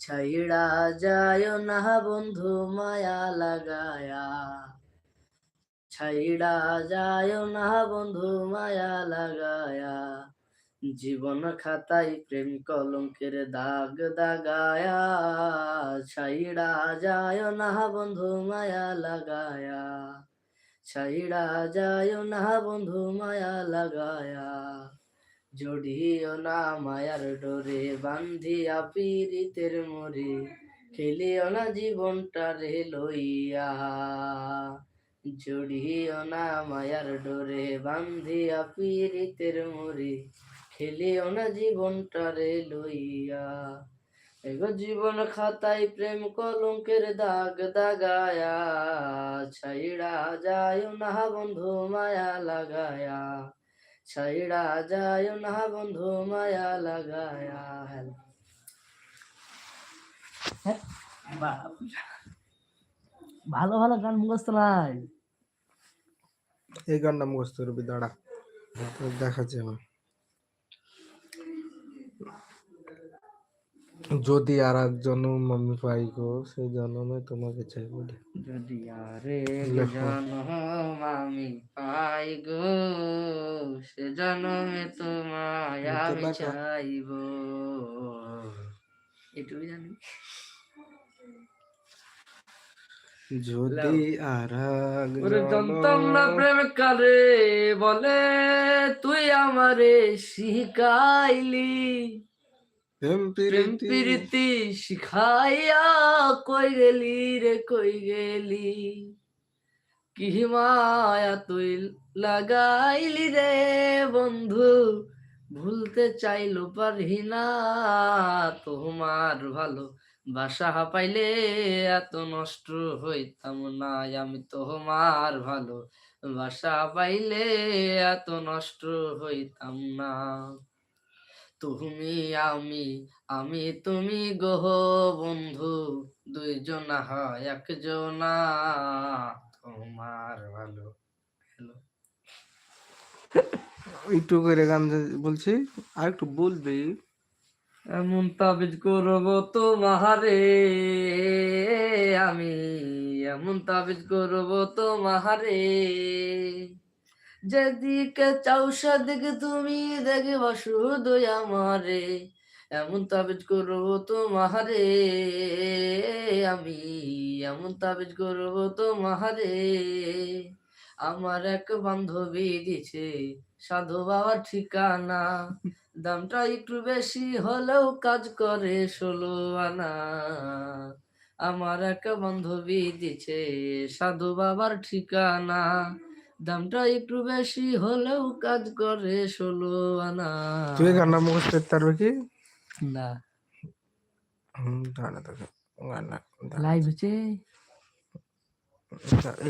ছাইড়া যায় না বন্ধু মায়া লাগায়া। ছাইড়া যায় না বন্ধু মায়া লাগায়া। জীবন খাতায় প্রেম কলঙ্কের দাগ দাগায়া। ছাইড়া যায় না বন্ধু মায়া লাগায়া। ছাইড়া যায় না বন্ধু মায়া লাগায়া। জড়িও না মায়ার ডোরে, বান্ধিয়া পীড়িতের মরে। খেলিও না জীবনটা রে লইয়া। জড়িও না মায়ার ডোরে, বান্ধিয়া পীড়িতের মরে। খেলিও না জীবনটা রে লইয়া। এগো জীবন খাতায় প্রেম কলঙ্কের দাগ দাগায়া, ছাইড়া যায় না বন্ধু মায়া লাগায়া। ছাইড়া যায় না বন্ধু মায়া লাগায়া হ্যাঁ, ভালো ভালো গান মুখস্থ নাই। এই গানটা মুখস্থ করবি দাঁড়া দেখাচ্ছি আমার যদি আর এক জন্ম আমি পাই গো সেই জন্মে তোমাকে চাই বলে যদি আরে লেখো। জন্ম আমি পাই গো সে জন্মে তোমায় আমি? চাইব। এটুকু জানি। যদি আর এক ওরে জনম- জানতাম না প্রেম কারে বলে তুই আমারে শিখাইলি। প্রেম প্রীতি শিখাইয়া কই গেলি রে কই গেলি? কি মায়া তুই লাগাইলি রে বন্ধু? ভুলতে চাইলো পারি না। তোমার ভালো বাসা পাইলে এত নষ্ট হইতাম না। আমি তোমার ভালো বাসা পাইলে এত নষ্ট হইতাম না। তুমি আমি আমি তুমি গহ বন্ধু, দুইজনা হয় একজনা। তোমার ভালো হ্যালো একটু করে গান বলছি আর একটু বলবি? এমন তাবিজ করব তোমারে আমি এমন তাবিজ করব তোমারে যেদিকে চাও সেদিকে তুমি দেখব শুধু আমারে। এমন তাবিজ করব তোমারে আমি এমন তাবিজ করব তোমারে আমার এক বান্ধবী দিছে সাধু বাবার ঠিকানা, দামটা একটু বেশি হলেও কাজ করে ষোলো আনা। আমার এক বান্ধবী দিছে সাধু বাবার ঠিকানা, দামটা একটু বেশি হলেও কাজ করে ষোলো আনা। তুই গানটা মুখস্থ পারবে কি? না হুম দাঁড়া তোকে গানটা লাইভ হচ্ছে।